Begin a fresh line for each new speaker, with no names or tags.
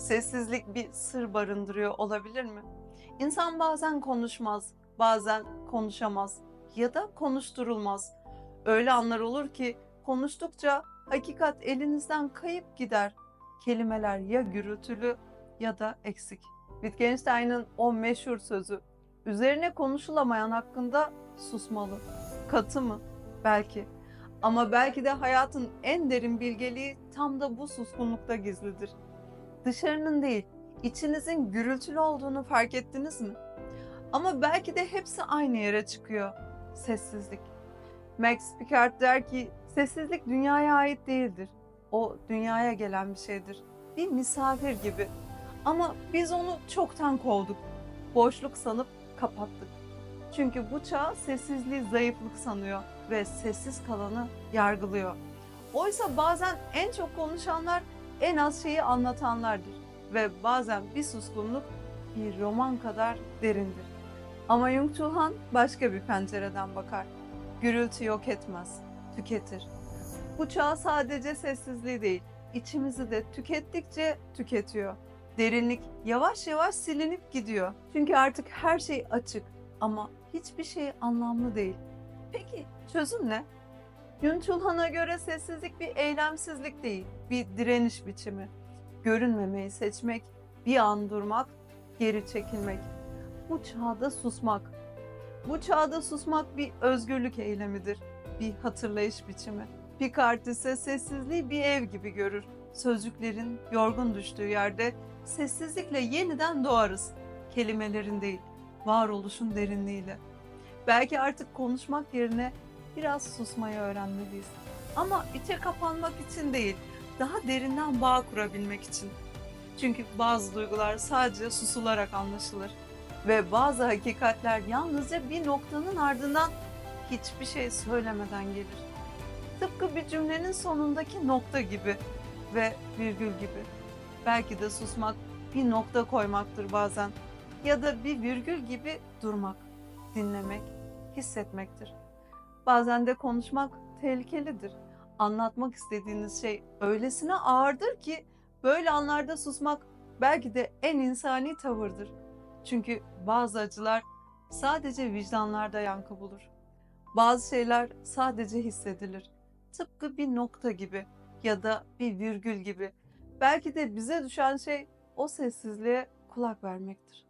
Sessizlik bir sır barındırıyor olabilir mi? İnsan bazen konuşmaz, bazen konuşamaz ya da konuşturulmaz. Öyle anlar olur ki konuştukça hakikat elinizden kayıp gider. Kelimeler ya gürültülü ya da eksik. Wittgenstein'ın o meşhur sözü, üzerine konuşulamayan hakkında susmalı. Katı mı? Belki. Ama belki de hayatın en derin bilgeliği tam da bu suskunlukta gizlidir. Dışarının değil, içinizin gürültülü olduğunu fark ettiniz mi? Ama belki de hepsi aynı yere çıkıyor. Sessizlik. Max Picard der ki, sessizlik dünyaya ait değildir. O dünyaya gelen bir şeydir. Bir misafir gibi. Ama biz onu çoktan kovduk. Boşluk sanıp kapattık. Çünkü bu çağ sessizliği zayıflık sanıyor ve sessiz kalanı yargılıyor. Oysa bazen en çok konuşanlar en az şeyi anlatanlardır ve bazen bir suskunluk bir roman kadar derindir. Ama Jung Chul başka bir pencereden bakar. Gürültü yok etmez, tüketir. Bu çağ sadece sessizliği değil, içimizi de tükettikçe tüketiyor. Derinlik yavaş yavaş silinip gidiyor. Çünkü artık her şey açık ama hiçbir şey anlamlı değil. Peki çözüm ne? Yun Chulhan'a göre sessizlik bir eylemsizlik değil, bir direniş biçimi. Görünmemeyi seçmek, bir an durmak, geri çekilmek. Bu çağda susmak. Bu çağda susmak bir özgürlük eylemidir, bir hatırlayış biçimi. Picard ise sessizliği bir ev gibi görür. Sözcüklerin yorgun düştüğü yerde sessizlikle yeniden doğarız. Kelimelerin değil, varoluşun derinliğiyle. Belki artık konuşmak yerine biraz susmayı öğrenmeliyiz. Ama içe kapanmak için değil, daha derinden bağ kurabilmek için. Çünkü bazı duygular sadece susularak anlaşılır ve bazı hakikatler yalnızca bir noktanın ardından hiçbir şey söylemeden gelir. Tıpkı bir cümlenin sonundaki nokta gibi ve virgül gibi. Belki de susmak bir nokta koymaktır bazen ya da bir virgül gibi durmak, dinlemek, hissetmektir. Bazen de konuşmak tehlikelidir. Anlatmak istediğiniz şey öylesine ağırdır ki böyle anlarda susmak belki de en insani tavırdır. Çünkü bazı acılar sadece vicdanlarda yankı bulur. Bazı şeyler sadece hissedilir. Tıpkı bir nokta gibi ya da bir virgül gibi. Belki de bize düşen şey o sessizliğe kulak vermektir.